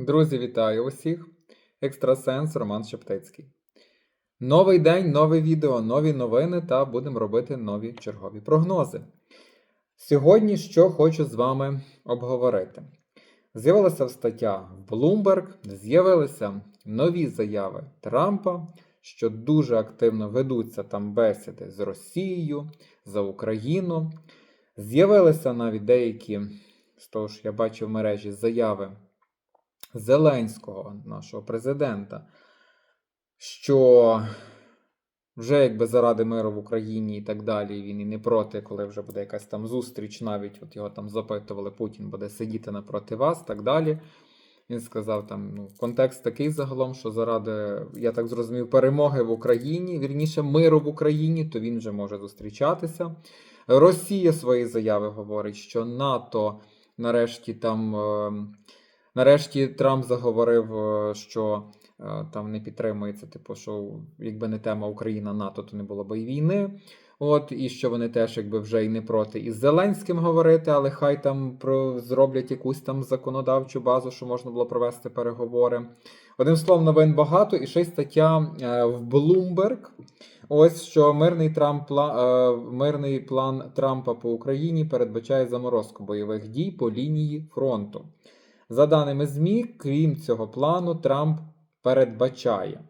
Друзі, вітаю усіх! Екстрасенс Роман Шептицький. Новий день, нове відео, нові новини та будемо робити нові чергові прогнози. Сьогодні що хочу з вами обговорити. З'явилася стаття в Bloomberg, з'явилися нові заяви Трампа, що дуже активно ведуться там бесіди з Росією, за Україну. З'явилися навіть деякі, з того ж я бачив в мережі, заяви Зеленського, нашого президента, що вже якби заради миру в Україні і так далі, він і не проти, коли вже буде якась там зустріч, навіть от його там запитували, Путін буде сидіти напроти вас, так далі. Він сказав там, ну, контекст такий загалом, що заради, я так зрозумів, перемоги в Україні, вірніше миру в Україні, то він вже може зустрічатися. Росія свої заяви говорить, що НАТО нарешті там. е, Нарешті Трамп заговорив, е, що е, там не підтримується, типу, що якби не тема Україна НАТО, то не було б і війни. От, і що вони теж якби вже й не проти із Зеленським говорити, але хай там про зроблять якусь там законодавчу базу, що можна було провести переговори. Одним словом, новин багато, і ще й стаття е, в Bloomberg. Ось що мирний Трамп пла- е, мирний план Трампа по Україні передбачає заморозку бойових дій по лінії фронту. За даними ЗМІ, крім цього плану, Трамп передбачає,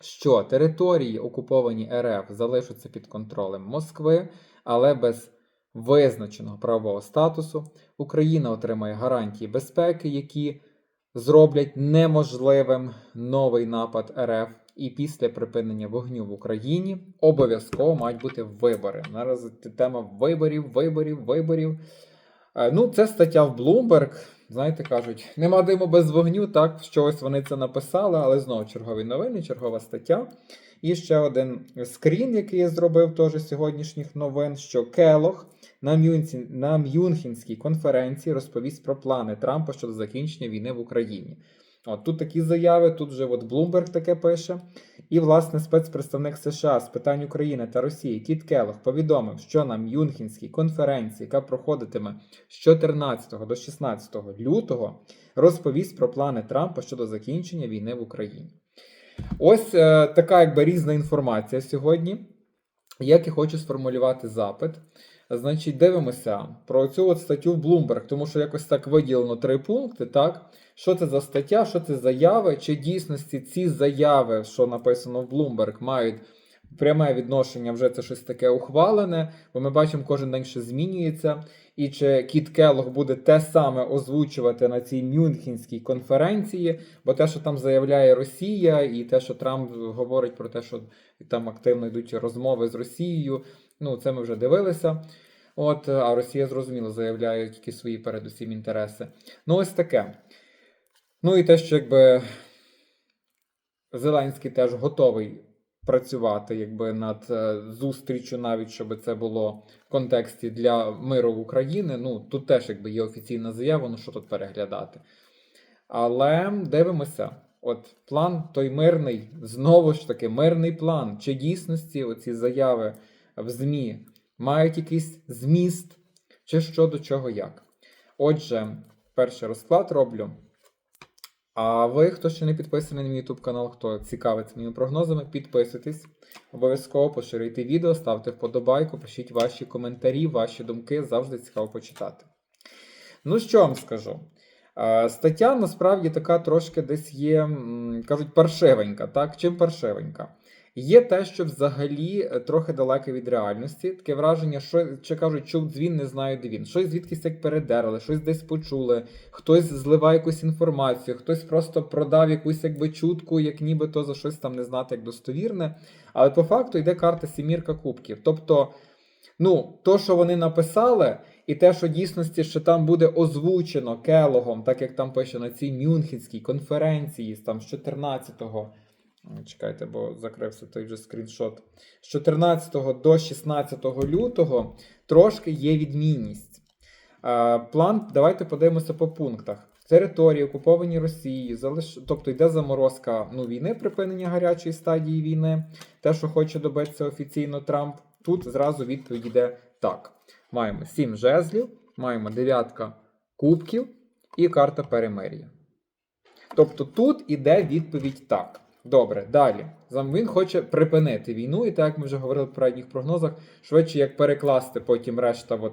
що території, окуповані РФ, залишаться під контролем Москви, але без визначеного правового статусу Україна отримає гарантії безпеки, які зроблять неможливим новий напад РФ. І після припинення вогню в Україні обов'язково мають бути вибори. Наразі тема виборів, виборів, виборів. Е, Ну, це стаття в Bloomberg. Знаєте, кажуть, нема диму без вогню, так, щось ось вони це написали, але знову чергові новини, чергова стаття. І ще один скрін, який я зробив теж сьогоднішніх новин, що Келох на, Мюнці, на Мюнхенській конференції розповість про плани Трампа щодо закінчення війни в Україні. От тут такі заяви, тут вже от Bloomberg таке пише. І, власне, спецпредставник США з питань України та Росії Кіт Келох повідомив, що на Мюнхенській конференції, яка проходитиме з 14 до 16 лютого, розповість про плани Трампа щодо закінчення війни в Україні. Ось е, така якби різна інформація сьогодні. Як я хочу сформулювати запит. Значить, дивимося про цю от статтю в Bloomberg, тому що якось так виділено три пункти. Так, що це за стаття, що це заяви, чи дійсності ці заяви, що написано в Bloomberg, мають пряме відношення, вже це щось таке ухвалене, бо ми бачимо, кожен день що змінюється. І чи Кіт Келлог буде те саме озвучувати на цій Мюнхенській конференції, бо те, що там заявляє Росія, і те, що Трамп говорить про те, що там активно йдуть розмови з Росією, ну це ми вже дивилися. От, а Росія зрозуміло заявляє тільки свої передусім інтереси. Ну, ось таке. Ну і те, що якби Зеленський теж готовий працювати якби над е, зустрічю, навіть щоб це було в контексті для миру в Україні. Ну тут теж якби є офіційна заява, ну що тут переглядати. Але дивимося, от план той мирний, знову ж таки, мирний план. Чи дійсності оці заяви в ЗМІ мають якийсь зміст, чи що до чого як. Отже, перший розклад роблю. А ви, хто ще не підписаний на мій YouTube канал, хто цікавиться моїми прогнозами, підписуйтесь. Обов'язково поширюйте відео, ставте вподобайку, пишіть ваші коментарі, ваші думки, завжди цікаво почитати. Ну, що вам скажу? Е, Стаття насправді така трошки десь є, кажуть, паршивенька. Так? Чим паршивенька? Є те, що взагалі е, трохи далеке від реальності. Таке враження, що чи кажуть, чув дзвін, не знаю, де він. Щось звідкись як передерли, щось десь почули, хтось зливає якусь інформацію, хтось просто продав якусь якби чутку, як нібито за щось там не знати як достовірне. Але по факту йде карта сімірка кубків. Тобто, ну, то, що вони написали, і те, що дійсності що там буде озвучено Келогом, так як там пише на цій Мюнхенській конференції, там з 14-го. Чекайте, бо закрився той же скріншот. З 14 до 16 лютого трошки є відмінність. План, давайте подивимося по пунктах. Території, окуповані Росією, залиш... тобто йде заморозка ну, війни, припинення гарячої стадії війни, те, що хоче добитися офіційно Трамп. Тут зразу відповідь йде так. Маємо 7 жезлів, маємо дев'ятка кубків і карта перемир'я. Тобто тут іде відповідь так. Добре, далі. Зам- Він хоче припинити війну, і так як ми вже говорили в попередніх прогнозах, швидше як перекласти потім решта от,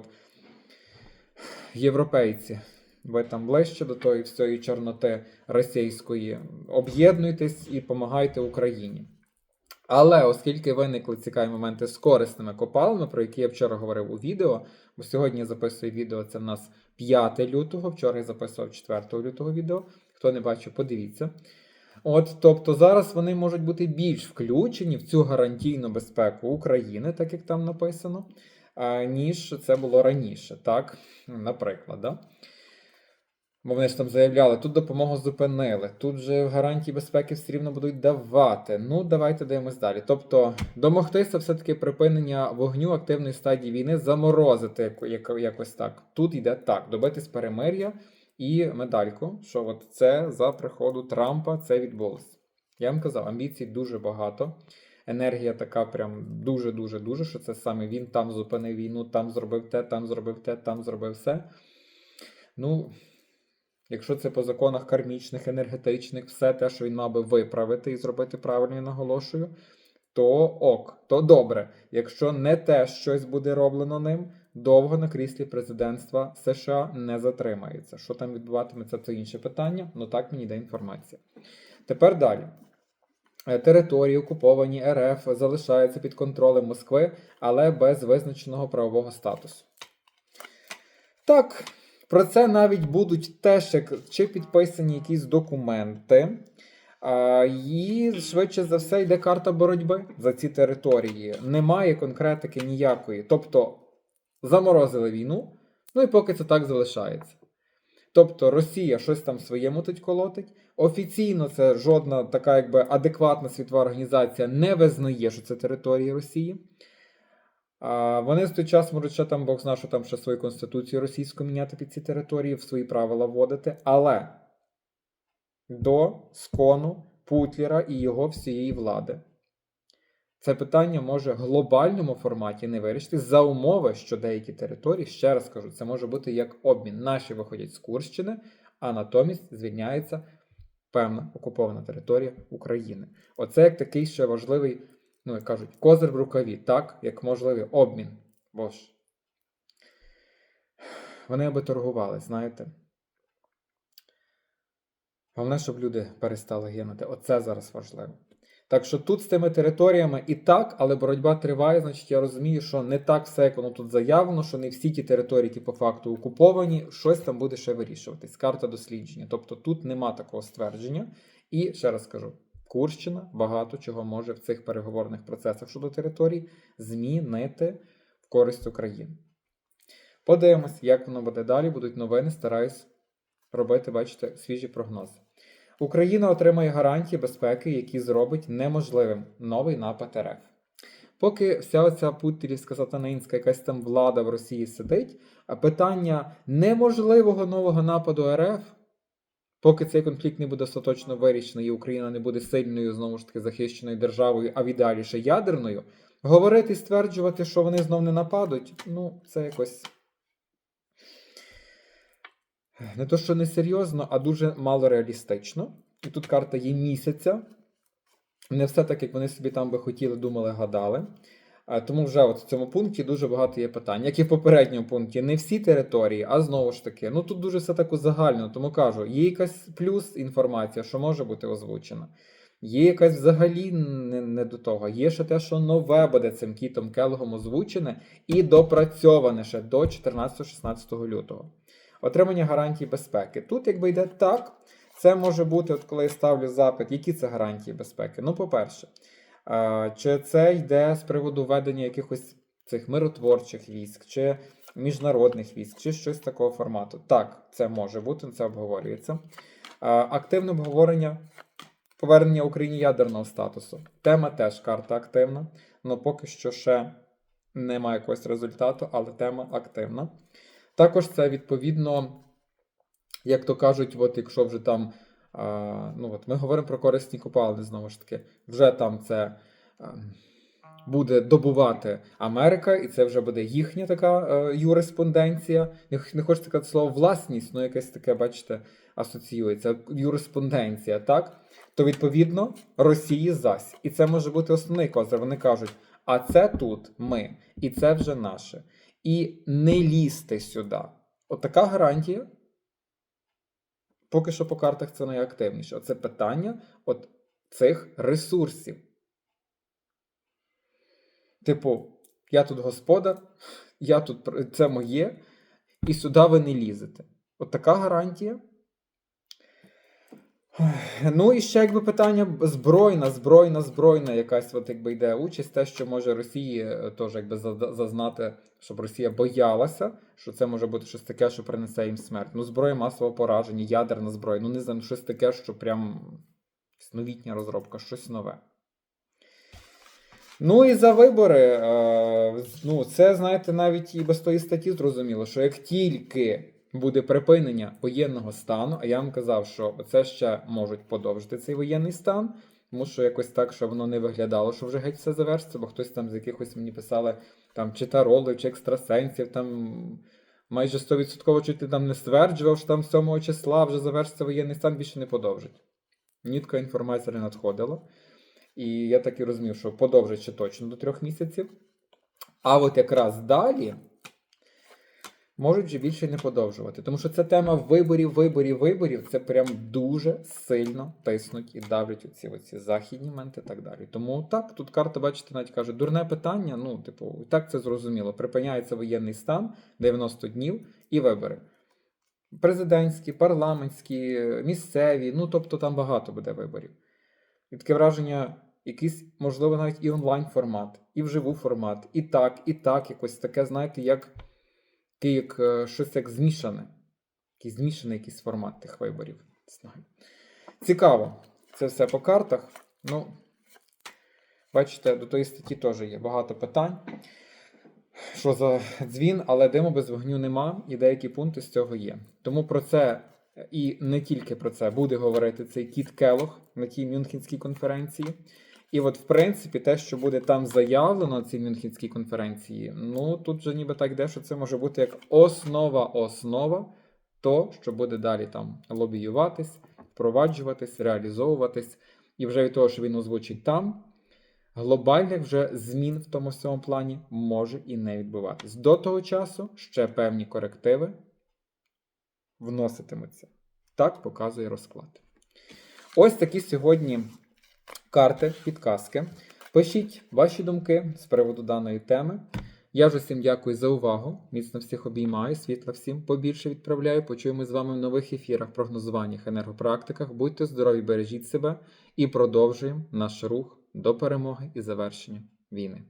європейці. Ви там ближче до тої всієї чорноти російської. Об'єднуйтесь і допомагайте Україні. Але оскільки виникли цікаві моменти з корисними копалами, про які я вчора говорив у відео, бо сьогодні я записую відео, це в нас 5 лютого, вчора я записував 4 лютого відео. Хто не бачив, подивіться. От, тобто зараз вони можуть бути більш включені в цю гарантійну безпеку України, так як там написано, ніж це було раніше, так? Наприклад, да? Бо вони ж там заявляли, тут допомогу зупинили, тут же гарантії безпеки все рівно будуть давати. Ну, давайте дивимось далі. Тобто, домогтися все-таки припинення вогню активної стадії війни, заморозити яко- яко- якось так. Тут йде так: добитись перемир'я і медальку, що от це за приходу Трампа це відбулося. Я вам казав, амбіцій дуже багато. Енергія така прям дуже-дуже дуже, що це саме він там зупинив війну, там зробив те, там зробив те, там зробив все. Ну, якщо це по законах кармічних, енергетичних, все те, що він мав би виправити і зробити правильно, я наголошую, то ок, то добре. Якщо не те щось буде роблено ним, довго на кріслі президентства США не затримається. Що там відбуватиметься, це інше питання, але так мені йде інформація. Тепер далі. Е, Території, окуповані РФ, залишаються під контролем Москви, але без визначеного правового статусу. Так, про це навіть будуть теж як чи підписані якісь документи. І швидше за все йде карта боротьби за ці території. Немає конкретики ніякої. Тобто заморозили війну, ну і поки це так залишається. Тобто Росія щось там своє мутить колотить. Офіційно це жодна така якби адекватна світова організація не визнає, що це територія Росії. А вони в той час можуть ще там Бог зна, що там ще свою конституцію російську міняти під ці території, в свої правила вводити. Але до скону Путлера і його всієї влади. Це питання може в глобальному форматі не вирішити за умови, що деякі території, ще раз кажу, це може бути як обмін. Наші виходять з Курщини, а натомість звільняється певна окупована територія України. Оце як такий ще важливий, ну як кажуть, козир в рукаві, так, як можливий обмін. Бо ж вони аби торгували, знаєте. Головне, щоб люди перестали гинути. Оце зараз важливо. Так що тут з тими територіями і так, але боротьба триває, значить я розумію, що не так все, як воно тут заявлено, що не всі ті території, які по факту окуповані, щось там буде ще вирішуватись. Карта дослідження. Тобто тут нема такого ствердження. І ще раз кажу: Курщина багато чого може в цих переговорних процесах щодо територій змінити в користь України. Подивимось, як воно буде далі. Будуть новини, стараюсь робити, бачите, свіжі прогнози. Україна отримає гарантії безпеки, які зробить неможливим новий напад РФ. Поки вся оця путілівська сатанинська якась там влада в Росії сидить, а питання неможливого нового нападу РФ, поки цей конфлікт не буде остаточно вирішений, і Україна не буде сильною, знову ж таки, захищеною державою, а в ще ядерною, говорити і стверджувати, що вони знов не нападуть, ну, це якось. Не то, що не серйозно, а дуже мало реалістично. І тут карта є місяця. Не все так, як вони собі там би хотіли, думали, гадали. Тому вже от в цьому пункті дуже багато є питань. Як і в попередньому пункті, не всі території, а знову ж таки, ну тут дуже все так узагальнено. Тому кажу, є якась плюс інформація, що може бути озвучена. Є якась взагалі не, не до того. Є ще те, що нове буде цим кітом Келгом озвучене і допрацьоване ще до 14-16 лютого. Отримання гарантій безпеки. Тут, якби йде так, це може бути, от коли я ставлю запит, які це гарантії безпеки. Ну, по-перше, чи це йде з приводу введення якихось цих миротворчих військ, чи міжнародних військ, чи щось такого формату. Так, це може бути, це обговорюється. Активне обговорення повернення Україні ядерного статусу. Тема теж карта активна, але поки що ще немає якогось результату, але тема активна. Також це відповідно, як то кажуть, от якщо вже там, ну от ми говоримо про корисні копалини, знову ж таки, вже там це буде добувати Америка, і це вже буде їхня така е, юриспонденція. Не, хочеться сказати слово власність, ну якесь таке, бачите, асоціюється. Юриспонденція, так? То відповідно Росії зась. І це може бути основний козир. Вони кажуть: а це тут ми, і це вже наше. І не лізти сюди. От гарантія. Поки що по картах це найактивніше. Оце питання от цих ресурсів. Типу, я тут господар, я тут це моє, і сюди ви не лізете. От така гарантія. Ну і ще якби питання збройна, збройна, збройна якась от якби йде участь, те, що може Росії е, теж якби зазнати, щоб Росія боялася, що це може бути щось таке, що принесе їм смерть. Ну, зброя масового пораження, ядерна зброя, ну не знаю, ну, щось таке, що прям новітня розробка, щось нове. Ну і за вибори. Е, ну, це, знаєте, навіть і без тої статті зрозуміло, що як тільки буде припинення воєнного стану, а я вам казав, що це ще можуть подовжити цей воєнний стан, тому що якось так, щоб воно не виглядало, що вже геть все завершиться, бо хтось там з якихось мені писали там чи таролів, чи екстрасенсів, там майже 100% чуть ти там не стверджував, що там 7 числа вже завершиться воєнний стан, більше не подовжить. Нітка інформація не надходила. І я так і розумів, що подовжить ще точно до трьох місяців. А от якраз далі можуть вже більше не подовжувати. Тому що ця тема виборів, виборів, виборів це прям дуже сильно тиснуть і давлять оці, оці західні моменти і так далі. Тому так, тут карта, бачите, навіть каже, дурне питання. Ну, типу, і так це зрозуміло. Припиняється воєнний стан 90 днів і вибори. Президентські, парламентські, місцеві, ну тобто там багато буде виборів. І таке враження, якийсь, можливо, навіть і онлайн формат, і вживу формат, і так, і так, якось таке, знаєте, як, таке, як е, щось як змішане. Якийсь змішаний якийсь формат тих виборів. Цікаво. Це все по картах. Ну, бачите, до тої статті теж є багато питань. Що за дзвін, але диму без вогню нема, і деякі пункти з цього є. Тому про це і не тільки про це буде говорити цей Кіт Келох на тій Мюнхенській конференції. І от, в принципі, те, що буде там заявлено на цій Мюнхенській конференції, ну тут же ніби так йде, що це може бути як основа основа то, що буде далі там лобіюватись, впроваджуватись, реалізовуватись. І вже від того, що він озвучить там, глобальних вже змін в тому всьому плані може і не відбуватись. До того часу ще певні корективи вноситимуться. Так показує розклад. Ось такі сьогодні карти, підказки. Пишіть ваші думки з приводу даної теми. Я ж усім дякую за увагу. Міцно всіх обіймаю, світла всім побільше відправляю. Почуємо з вами в нових ефірах, прогнозуваннях, енергопрактиках. Будьте здорові, бережіть себе і продовжуємо наш рух до перемоги і завершення війни.